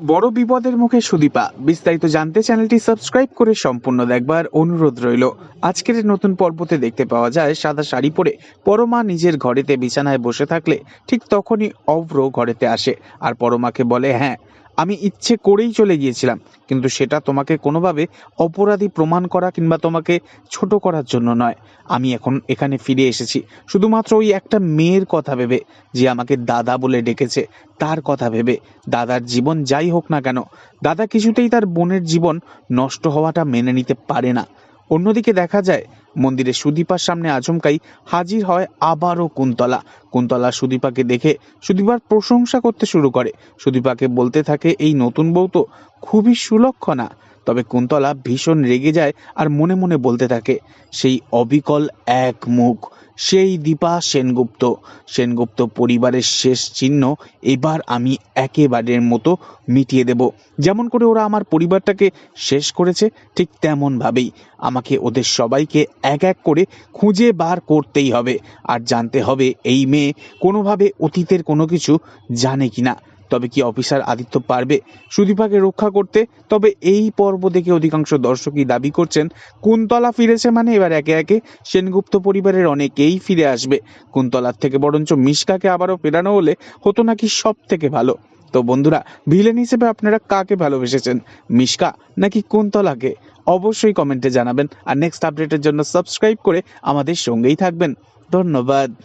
বড় বিপদের মুখে সুদীপা। বিস্তারিত জানতে চ্যানেলটি সাবস্ক্রাইব করে সম্পূর্ণ দেখবার অনুরোধ রইল। আজকের নতুন পর্বতে দেখতে পাওয়া যায়, সাদা শাড়ি পরে পরমা নিজের ঘরেতে বিছানায় বসে থাকলে ঠিক তখনই অভ্র ঘরেতে আসে। আর পরমাকে বলে হ্যাঁ আমি ইচ্ছে করেই চলে গিয়েছিলাম, কিন্তু সেটা তোমাকে কোনোভাবে অপরাধী প্রমাণ করা কিংবা তোমাকে ছোট করার জন্য নয়। আমি এখন এখানে ফিরে এসেছি। শুধুমাত্র ওই একটা মেয়ের কথা ভেবে, যে আমাকে দাদা বলে ডেকেছে, তার কথা ভেবে। দাদার জীবন যাই হোক না কেন, দাদা কিছুতেই তার বোনের জীবন নষ্ট হওয়াটা মেনে নিতে পারে না। অন্যদিকে দেখা যায়, মন্দিরের সুদীপার সামনে আচমকাই হাজির হয় আবারও কুন্তলা। কুন্তলা সুদীপাকে দেখে সুদীপার প্রশংসা করতে শুরু করে। সুদীপাকে বলতে থাকে, এই নতুন বউ তো খুবই সুলক্ষণা। তবে কুন্তলা ভীষণ রেগে যায় আর মনে মনে বলতে থাকে, সেই অবিকল এক মুখ, সেই দীপা সেনগুপ্ত। সেনগুপ্ত পরিবারের শেষ চিহ্ন এবার আমি একেবারের মতো মিটিয়ে দেব। যেমন করে ওরা আমার পরিবারটাকে শেষ করেছে, ঠিক তেমনভাবেই। আমাকে ওদের সবাইকে এক এক করে খুঁজে বার করতেই হবে। আর জানতে হবে এই মেয়ে কোনোভাবে অতীতের কোনো কিছু জানে কিনা। তবে কি অফিসার আদিত্য পারবে সুদীপাকে রক্ষা করতে? তবে এই পর্ব দেখে অধিকাংশ দর্শকই দাবি করছেন, কুন্তলা ফিরেছে মানে এবার একে একে সেনগুপ্ত পরিবারের অনেকেই ফিরে আসবে। কুন্তলার থেকে বরঞ্চ মিশকাকে আবারও ফেরানো হলে হতো নাকি সব থেকে ভালো। তো বন্ধুরা, ভিলেন হিসেবে আপনারা কাকে ভালোবেসেছেন মিশকা নাকি কুন্তলাকে? অবশ্যই কমেন্টে জানাবেন। আর নেক্সট আপডেটের জন্য সাবস্ক্রাইব করে আমাদের সঙ্গেই থাকবেন। ধন্যবাদ।